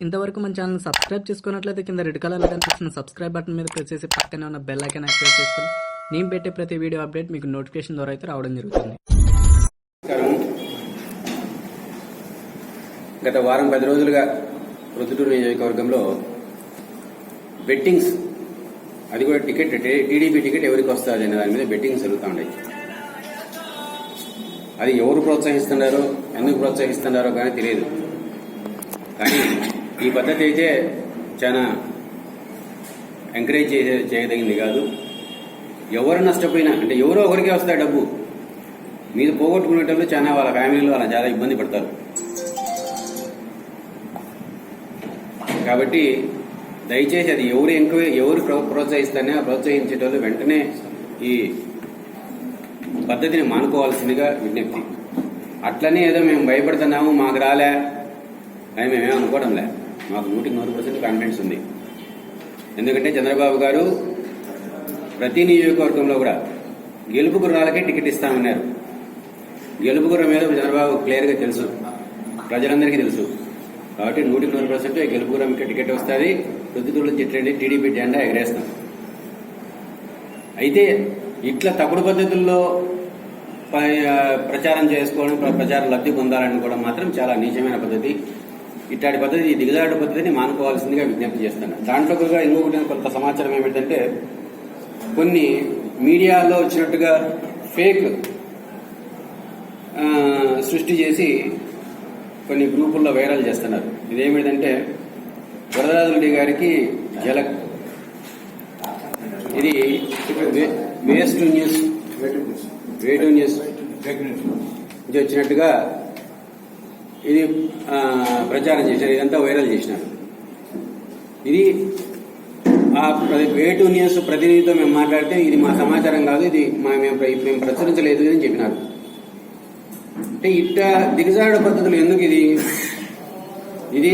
ఇంతవరకు మన channel subscribe చేసుకున్నట్లయితే కింద రెడ్ కలర్లో కనిపిస్తున్న సబ్స్క్రైబ్ బటన్ మీద ప్రెస్ చేసి పక్కనే ఉన్న బెల్ ఐకాన్ యాక్టివేట్ చేసుకుని నేను పెట్టే ప్రతి వీడియో అప్డేట్ మీకు నోటిఫికేషన్ ద్వారా అయితే రావడం జరుగుతుంది. గత వారం పది రోజులుగా ప్రొద్దుటూరు నియోజకవర్గంలో బెట్టింగ్స్ అది కూడా టికెట్ టీడీపీ టికెట్ ఎవరికి వస్తుంది అనే దాని మీద బెట్టింగ్స్ జరుగుతూ ఉన్నాయి అది ఎవరు ప్రోత్సహిస్తున్నారో ఎందుకు ప్రోత్సహిస్తున్నారో కానీ తెలియదు. కానీ ఈ పద్ధతి అయితే చాలా ఎంకరేజ్ చేసే చేయదగింది కాదు. ఎవరు నష్టపోయినా అంటే ఎవరో ఒకరికే వస్తాయి డబ్బు. మీరు పోగొట్టుకునేటప్పుడు చాలా వాళ్ళ ఫ్యామిలీలో అలా చాలా ఇబ్బంది పడతారు. కాబట్టి దయచేసి అది ఎవరు ఎంక్వై ఎవరు ప్రో- ప్రోత్సహిస్తానే ఆ ప్రోత్సహించేటోళ్ళు వెంటనే ఈ పద్ధతిని మానుకోవాల్సిందిగా విజ్ఞప్తి. అట్లనే ఏదో మేము భయపడుతున్నాము మాకు రాలే అని మేమేం అనుకోవడంలే మాకు నూటికి నూరు పర్సెంట్ కాన్ఫిడెన్స్ ఉంది. ఎందుకంటే చంద్రబాబు గారు ప్రతి నియోజకవర్గంలో కూడా గెలుపు గుర్రాలకే టికెట్ ఇస్తామన్నారు. గెలుపు గుర్రం మీద చంద్రబాబు క్లియర్గా తెలుసు. ప్రజలందరికీ తెలుసు. కాబట్టి నూటికి నూరు పర్సెంట్ గెలుపు గుర్రంకి టికెట్ వస్తుంది. ప్రొద్దుటూరు చెట్లండి టీడీపీ జెండా ఎగరేస్తాం. అయితే ఇట్లా తప్పుడు పద్ధతుల్లో ప- ప్రచారం చేసుకోవడం ప్ర- లబ్ధి పొందాలని కూడా మాత్రం చాలా నీచమైన పద్ధతి. ఇట్లాంటి పద్ధతి ఈ దిగజాడు పద్ధతిని మానుకోవాల్సిందిగా విజ్ఞప్తి చేస్తాను దాంట్లో కూడా ఇంకొకటి కొంత సమాచారం ఏమిటంటే కొన్ని మీడియాలో వచ్చినట్టుగా ఫేక్ సృష్టి చేసి కొన్ని గ్రూపుల్లో వైరల్ చేస్తున్నారు. ఇదేమిటంటే వరదరాజురెడ్డి గారికి జల ఇది వేస్ట్ న్యూస్ వేటు న్యూస్. వచ్చినట్టుగా ఇది ప్రచారం చేశారు ఇదంతా వైరల్ చేసినారు. ఇది ఆ వేటు న్యూస్ ప్రతినిధితో మేము మాట్లాడితే ఇది మా సమాచారం కాదు ఇది మా మేము మేము ప్రచురించలేదు అని చెప్పినారు. అంటే ఇట్ట దిగజాడు పద్ధతులు ఎందుకు ఇది? ఇది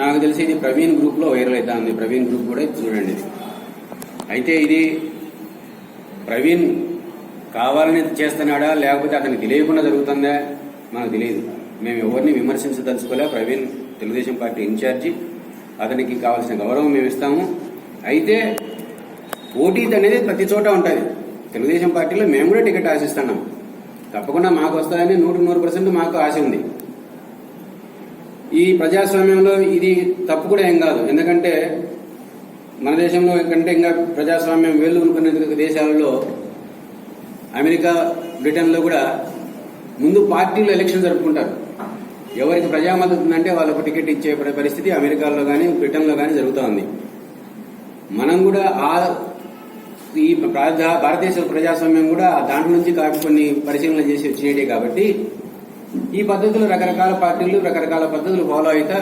నాకు తెలిసి ఇది ప్రవీణ్ గ్రూప్లో వైరల్ అవుతా ఉంది. ప్రవీణ్ గ్రూప్ కూడా చూడండి. అయితే ఇది ప్రవీణ్ కావాలని చేస్తున్నాడా లేకపోతే అతనికి తెలియకుండా జరుగుతుందా? మనకు తెలియదు. మేము ఎవరిని విమర్శించదలుచుకోలే. Praveen Telugu Desam party incharge. అతనికి కావాల్సిన గౌరవం మేము ఇస్తాము. అయితే పోటీ అనేది ప్రతి చోట ఉంటుంది. తెలుగుదేశం పార్టీలో మేము కూడా టికెట్ ఆశిస్తున్నాం. తప్పకుండా మాకు వస్తాయని నూట నూరు పర్సెంట్ మాకు ఆశ ఉంది. ఈ ప్రజాస్వామ్యంలో ఇది తప్పు కూడా ఏం కాదు. ఎందుకంటే మన దేశంలో కంటే ఇంకా ప్రజాస్వామ్యం వేలు అనుకునే దేశాలలో అమెరికా బ్రిటన్లో కూడా ముందు పార్టీలు ఎలక్షన్ జరుపుకుంటారు. ఎవరికి ప్రజామద్దతు ఉందంటే వాళ్ళకు టికెట్ ఇచ్చే పరిస్థితి అమెరికాలో కానీ బ్రిటన్లో కానీ జరుగుతూ ఉంది. మనం కూడా ఆ ఈ భారతదేశ ప్రజాస్వామ్యం కూడా దాంట్లో నుంచి కొన్ని పరిశీలన చేసి వచ్చినట్టే కాబట్టి ఈ పద్ధతులు రకరకాల పార్టీలు రకరకాల పద్ధతులు ఫాలో అయితే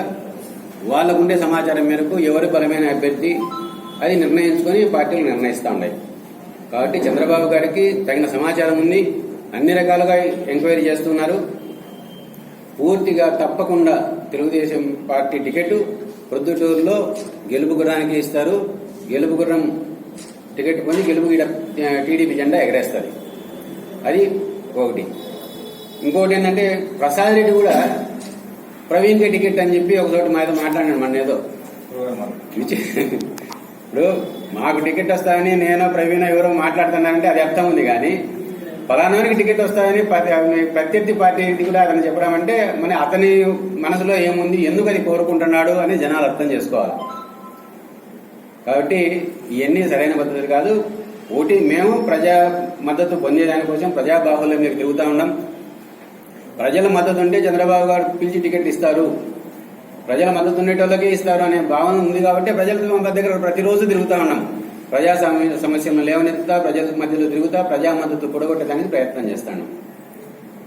వాళ్ళకుండే సమాచారం మేరకు ఎవరు బలమైన అభ్యర్థి అది నిర్ణయించుకొని పార్టీలు నిర్ణయిస్తూ ఉన్నాయి. కాబట్టి చంద్రబాబు గారికి తగిన సమాచారం ఉంది. అన్ని రకాలుగా ఎంక్వైరీ చేస్తున్నారు. పూర్తిగా తప్పకుండా తెలుగుదేశం పార్టీ టికెట్ ప్రొద్దుటూరులో గెలుపు ఇస్తారు. గెలుపు గుర్రం టికెట్ కొని గెలుపు టీడీపీ జెండా ఎగరేస్తుంది అది ఒకటి. ఇంకోటి ఏంటంటే ప్రసాద్ రెడ్డి కూడా ప్రవీణ్కి టికెట్ అని చెప్పి ఒక మా మాతో మాట్లాడాను మన ఏదో. ఇప్పుడు మాకు టికెట్ వస్తాయని నేను ప్రవీణ ఎవరో మాట్లాడుతున్నానంటే అది అర్థం ఉంది కానీ ఫలానానికి టికెట్ వస్తాయని ప్రత్యర్థి పార్టీ కూడా అతను చెప్పడం అంటే మన అతని మనసులో ఏముంది ఎందుకు అది కోరుకుంటున్నాడు అని జనాలు అర్థం చేసుకోవాలి. కాబట్టి ఇవన్నీ సరైన పద్ధతులు కాదు. ఓటీ మేము ప్రజా మద్దతు పొందేదానికోసం ప్రజా బాహుల్యం మీరు తిరుగుతూ ఉన్నాం. ప్రజల మద్దతు ఉంటే చంద్రబాబు గారు పిలిచి టికెట్ ఇస్తారు. ప్రజల మద్దతు ఉండేటోళ్ళకే ఇస్తారు అనే భావన ఉంది కాబట్టి ప్రజలతో మా దగ్గర ప్రతిరోజు తిరుగుతా ఉన్నాం. ప్రజా సమస్యలను లేవనెత్తుతా ప్రజల మధ్యలో తిరుగుతా ప్రజా మద్దతు పొడగొట్టడానికి ప్రయత్నం చేస్తాను.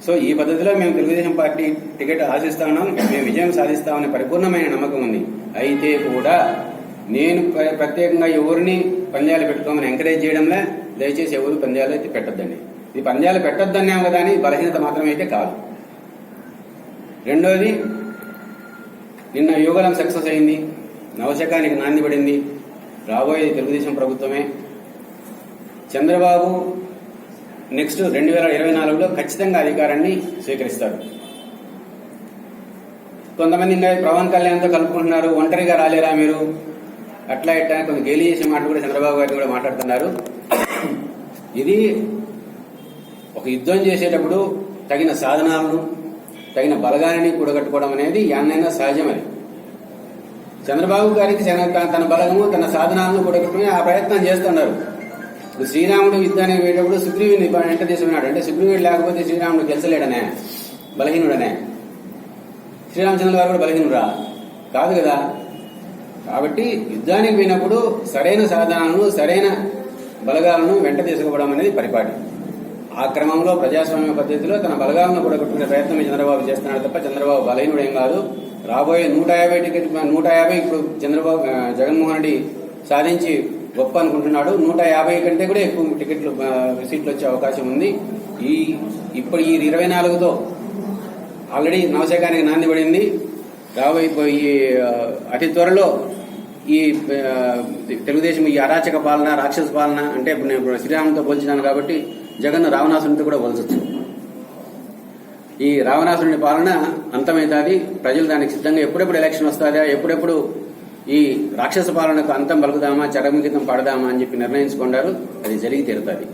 సో ఈ పద్ధతిలో మేము తెలుగుదేశం పార్టీ టికెట్ ఆశిస్తా ఉన్నాం మేము విజయం సాధిస్తామనే పరిపూర్ణమైన నమ్మకం ఉంది. అయితే కూడా నేను ప్ర- ప్రత్యేకంగా ఎవరిని పంద్యాలు పెట్టుకోమని ఎంకరేజ్ చేయడంలే దయచేసి ఎవరు పంద్యాలు అయితే పెట్టొద్దండి. ఇది పంద్యాలు పెట్టొద్దన్నాం కదా అని బలహీనత మాత్రమే అయితే కాదు. రెండోది నిన్న యోగలం సక్సెస్ అయింది నవశకానికి నాంది పడింది. రాబోయే తెలుగుదేశం ప్రభుత్వమే. చంద్రబాబు నెక్స్ట్ రెండు వేల ఇరవై నాలుగులో ఖచ్చితంగా అధికారాన్ని స్వీకరిస్తారు కొంతమంది ఇంకా పవన్ కళ్యాణ్తో కలుపుకుంటున్నారు ఒంటరిగా రాలేరా మీరు? అట్లా ఇట్లా కొంత గేలి చేసే మాట కూడా చంద్రబాబు గారిని కూడా మాట్లాడుతున్నారు. ఇది ఒక యుద్ధం చేసేటప్పుడు తగిన సాధనాలను తగిన బలగాన్ని కూడగట్టుకోవడం అనేది యాన్నైనా సహజమని చంద్రబాబు గారికి తన బలము తన సాధనాలను కూడగట్టుకుని ఆ ప్రయత్నం చేస్తున్నారు. ఇప్పుడు శ్రీరాముడు యుద్ధానికి వెళ్ళేటప్పుడు సుగ్రీవుని వెంట తీసుకున్నాడు. అంటే సుగ్రీవుడు లేకపోతే శ్రీరాముడు గెలిచలేడనే బలహీనుడనే. శ్రీరామచంద్ర గారు కూడా బలహీనుడా కాదు కదా? కాబట్టి యుద్ధానికి పోయినప్పుడు సరైన సాధనాలను సరైన బలగాలను వెంట తీసుకోవడం అనేది పరిపాటి. ఆ క్రమంలో ప్రజాస్వామ్య పద్ధతిలో తన బలగాలను కూడా కొట్టుకునే ప్రయత్నం చంద్రబాబు చేస్తున్నాడు తప్ప చంద్రబాబు బలహీనుడేం కాదు. రాబోయే నూట యాభై టికెట్ నూట యాభై ఇప్పుడు చంద్రబాబు జగన్మోహన్ రెడ్డి సాధించి గొప్ప అనుకుంటున్నాడు. నూట యాభై కంటే కూడా ఎక్కువ టికెట్లు సీట్లు వచ్చే అవకాశం ఉంది. ఈ ఇప్పుడు ఈ ఇరవై నాలుగుతో ఆల్రెడీ నవశకానికి నాంది పడింది. రాబోయే ఈ అతి త్వరలో ఈ తెలుగుదేశం ఈ అరాచక పాలన రాక్షస పాలన అంటే ఇప్పుడు నేను శ్రీరాముతో పోల్చినాను కాబట్టి జగన్ రావణాసునితో కూడా పోల్చొచ్చు. ఈ రావణాసురుని పాలన అంతమవుతుంది ప్రజలు దానికి సిద్ధంగా ఎప్పుడెప్పుడు ఎలక్షన్ వస్తుందా ఎప్పుడెప్పుడు ఈ రాక్షస పాలనకు అంతం పలుకుదామా? చరమగీతం పడదామా అని చెప్పి నిర్ణయించుకున్నారు అది జరిగి తీరుతుంది.